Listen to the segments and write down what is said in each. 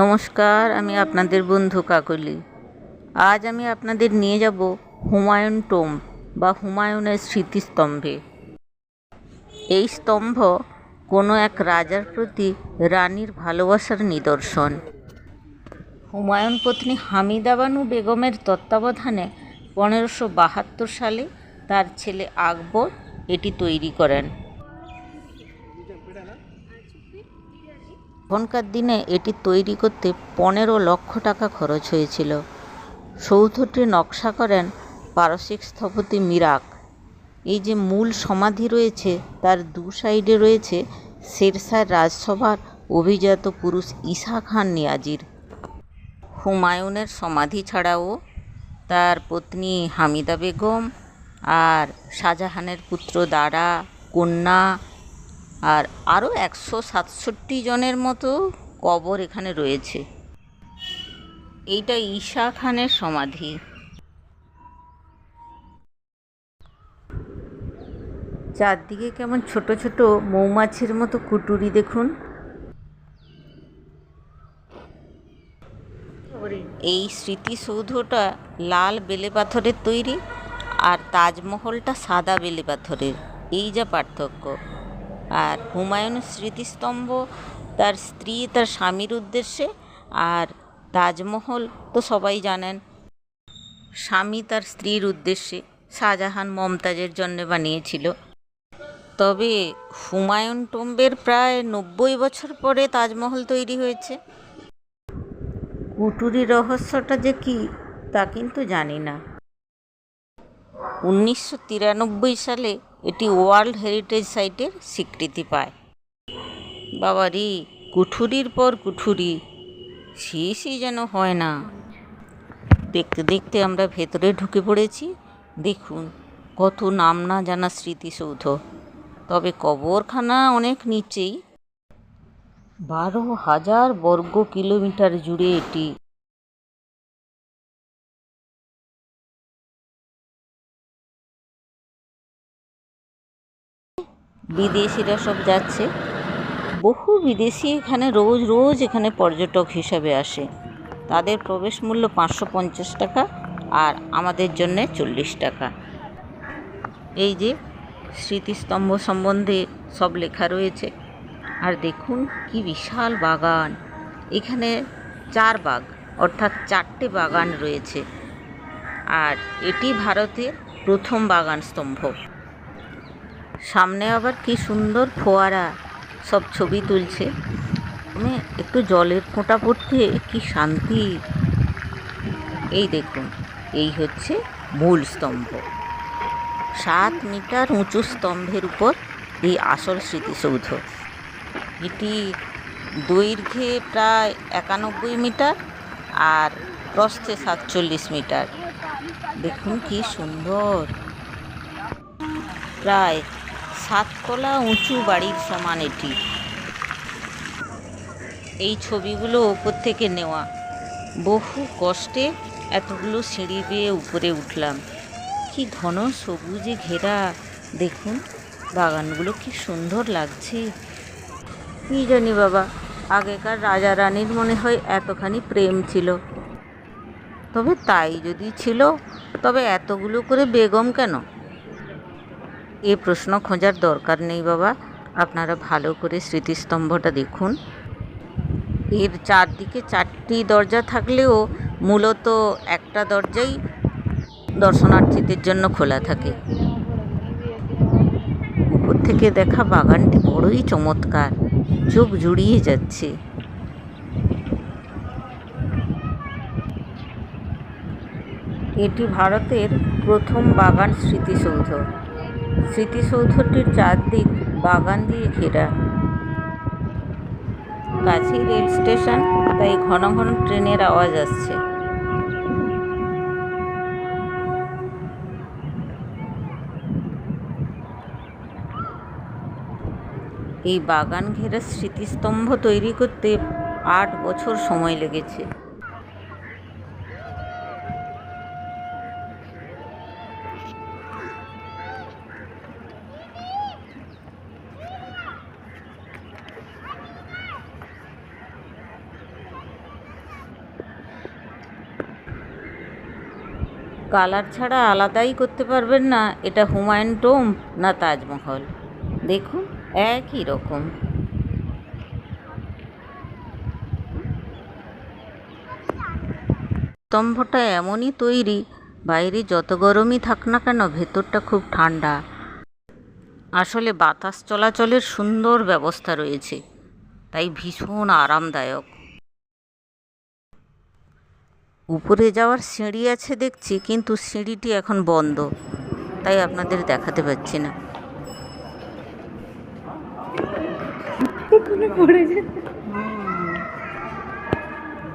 নমস্কার, আমি আপনাদের বন্ধু কাকলি। আজ আমি আপনাদের নিয়ে যাব হুমায়ুন টোম বা হুমায়ুনের স্মৃতিস্তম্ভে। এই স্তম্ভ কোনো এক রাজার প্রতি রানীর ভালোবাসার নিদর্শন। হুমায়ুন পত্নী হামিদা বানু বেগমের তত্ত্বাবধানে পনেরোশো বাহাত্তর সালে তার ছেলে আকবর এটি তৈরি করেন। তখনকার দিনে এটি তৈরি করতে পনেরো লক্ষ টাকা খরচ হয়েছিল। সৌধটির নকশা করেন পারসিক স্থপতি মিরাক। এই যে মূল সমাধি রয়েছে, তার দু সাইডে রয়েছে শেরশাহ রাজসভার অভিজাত পুরুষ ঈসা খান নিয়াজির। হুমায়ুনের সমাধি ছাড়াও তার পত্নী হামিদা বেগম আর শাহজাহানের পুত্র দারা, কন্যা আর আরও একশো সাতষট্টি জনের মতো কবর এখানে রয়েছে। এইটা ঈশা খানের সমাধি। চারদিকে কেমন ছোট ছোট মৌমাছির মতো কুটুরি দেখুন। এই স্মৃতিসৌধটা লাল বেলে পাথরের তৈরি আর তাজমহলটা সাদা বেলে পাথরের। এই যা পার্থক্য। আর হুমায়ুন স্মৃতিস্তম্ভ, তার স্ত্রী, তার স্বামীর উদ্দেশ্যে আর তাজমহল তো সবাই জানেন। স্বামী তার স্ত্রীর উদ্দেশ্যে শাহজাহান মমতাজের জন্য বানিয়েছিল। তবে হুমায়ুন টম্বের প্রায় নব্বই বছর পরে তাজমহল তৈরি হয়েছে। কুটুরি রহস্যটা যে কি, তা কিন্তু জানি না। উনিশশো তিরানব্বই সালে এটি ওয়ার্ল্ড হেরিটেজ সাইটের স্বীকৃতি পায়। বাবারি, কুঠুরির পর কুঠুরি। শেষই যেন হয় না। দেখতে দেখতে আমরা ভেতরে ঢুকে পড়েছি। দেখুন, কত নাম না জানা স্মৃতিসৌধ। তবে কবরখানা অনেক নিচেই। বারো হাজার বর্গ কিলোমিটার জুড়ে এটি। বিদেশিরা সব যাচ্ছে। বহু বিদেশি এখানে রোজ রোজ এখানে পর্যটক হিসাবে আসে। তাদের প্রবেশ মূল্য পাঁচশো পঞ্চাশ টাকা আর আমাদের জন্যে চল্লিশ টাকা। এই যে স্মৃতিস্তম্ভ সম্বন্ধে সব লেখা রয়েছে। আর দেখুন কি বিশাল বাগান। এখানে চার বাগ, অর্থাৎ চারটে বাগান রয়েছে। আর এটি ভারতের প্রথম বাগান স্তম্ভ। সামনে আবার কি সুন্দর ফোয়ারা সব ছবি তুলছে। মানে একটু জলের ফোঁটা পড়তে কি শান্তি। এই দেখুন, এই হচ্ছে মূল স্তম্ভ। সাত মিটার উঁচু স্তম্ভের উপর এই আসল স্মৃতিসৌধ। এটি দৈর্ঘ্যে প্রায় একানব্বই মিটার আর প্রস্থে সাতচল্লিশ মিটার। দেখুন কি সুন্দর। প্রায় সাততলা উঁচু বাড়ির সমান এটি। এই ছবিগুলো ওপর থেকে নেওয়া। বহু কষ্টে এতগুলো সিঁড়ি বেয়ে উপরে উঠলাম। কি ঘন সবুজে ঘেরা, দেখুন, বাগানগুলো কি সুন্দর লাগছে। কি জানি বাবা, আগেকার রাজা রানীর মনে হয় এতখানি প্রেম ছিল। তবে তাই যদি ছিল, তবে এতগুলো করে বেগম কেন? এ প্রশ্ন খোঁজার দরকার নেই বাবা। আপনারা ভালো করে স্মৃতিস্তম্ভটা দেখুন। এর চারদিকে চারটি দরজা থাকলেও মূলত একটা দরজাই দর্শনার্থীদের জন্য খোলা থাকে। উপর থেকে দেখা বাগানটি বড়ই চমৎকার। চোখ জুড়িয়ে যাচ্ছে। এটি ভারতের প্রথম বাগান স্মৃতিসৌধ। স্মৃতিসৌধটির চারদিক বাগান দিয়ে ঘেরা। কাছেই রেল স্টেশন, তাই ঘন ঘন ট্রেনের আওয়াজ আসছে। এই বাগান ঘেরা স্মৃতিস্তম্ভ তৈরি করতে আট বছর সময় লেগেছে। কালার ছাড়া আলাদাই করতে পারবেন না। এটা হুমায়ুন টোম না তাজমহল? দেখুন, একই রকম। স্তম্ভটা এমনই তৈরি, বাইরে যত গরমই থাক না কেন ভেতরটা খুব ঠান্ডা। আসলে বাতাস চলাচলের সুন্দর ব্যবস্থা রয়েছে, তাই ভীষণ আরামদায়ক। উপরে যাওয়ার সিঁড়ি আছে দেখছি কিন্তু সিঁড়িটি এখন বন্ধ। তাই আপনাদের দেখাতে পাচ্ছি না।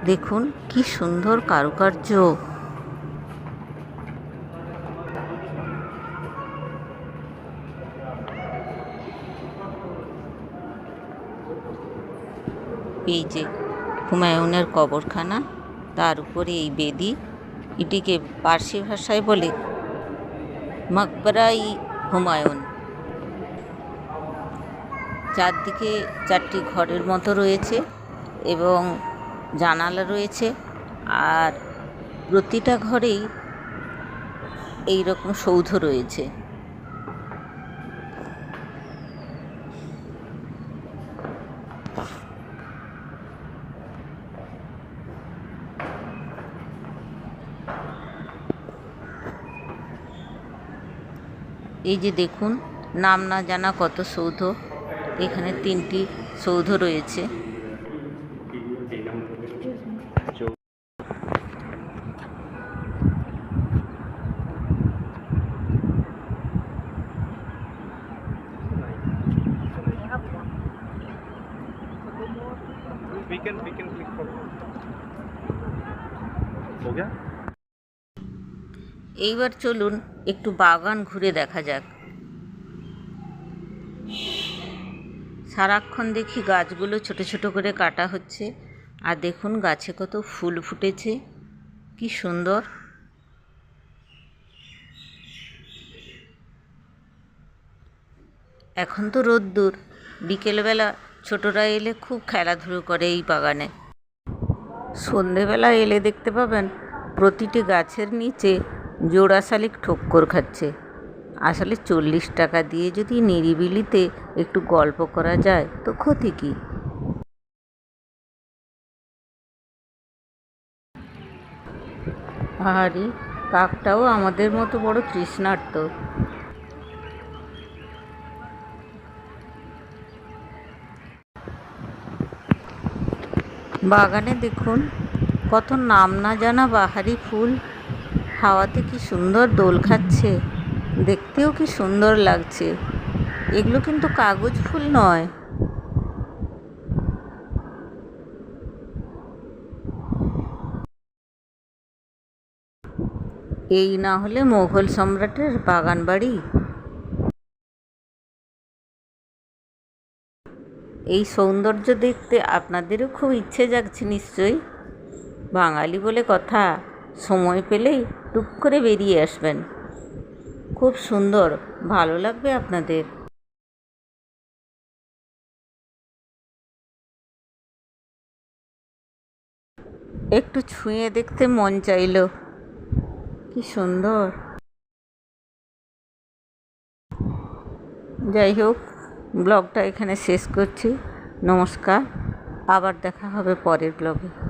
দেখুন কি সুন্দর কারুকার্য। এই যে হুমায়ুনের কবরখানা। তার উপরে এই বেদি, এটিকে পার্সি ভাষায় বলে মকবরাই হুমায়ুন। চারদিকে চারটি ঘরের মতো রয়েছে এবং জানালা রয়েছে আর প্রতিটা ঘরেই এই রকম সৌধ রয়েছে। এই যে দেখুন নাম না জানা কত সৌধ এখানে তিনটি সৌধ রয়েছে We can we can click for. हो गया এইবার চলুন একটু বাগান ঘুরে দেখা যাক। সারাক্ষণ দেখি গাছগুলো ছোট ছোট করে কাটা হচ্ছে, আর দেখুন গাছে কত ফুল ফুটেছে। কি সুন্দর। এখন তো রোদ্দুর বিকেলবেলা ছোটরা এলে খুব খেলাধুলো করে এই বাগানে। সন্ধেবেলা এলে দেখতে পাবেন, প্রতিটি গাছের নিচে জোড়া শালিক ঠক্কর খাচ্ছে। আসলে চল্লিশ টাকা দিয়ে যদি নিরিবিলিতে একটু গল্প করা যায়, তো ক্ষতি কী? আরে কাকটাও আমাদের মতো বড় তৃষ্ণার্ত। বাগানে দেখুন, কত নাম না জানা বাহারি ফুল। হাওয়াতে কি সুন্দর দোল খাচ্ছে? দেখতেও কি সুন্দর লাগছে। এগুলো কিন্তু কাগজ ফুল নয়। এই না হলে মোঘল সম্রাটের বাগান বাড়ি। এই সৌন্দর্য দেখতে আপনাদেরও খুব ইচ্ছে জাগছে নিশ্চয়ই। বাঙালি বলে কথা। সময় পেলেই টুক করে বেরিয়ে আসবেন। খুব সুন্দর, ভালো লাগবে আপনাদের। একটু ছুঁয়ে দেখতে মন চাইলো। কি সুন্দর। যাই হোক, ব্লগটা এখানে শেষ করছি। নমস্কার, আবার দেখা হবে পরের ব্লগে।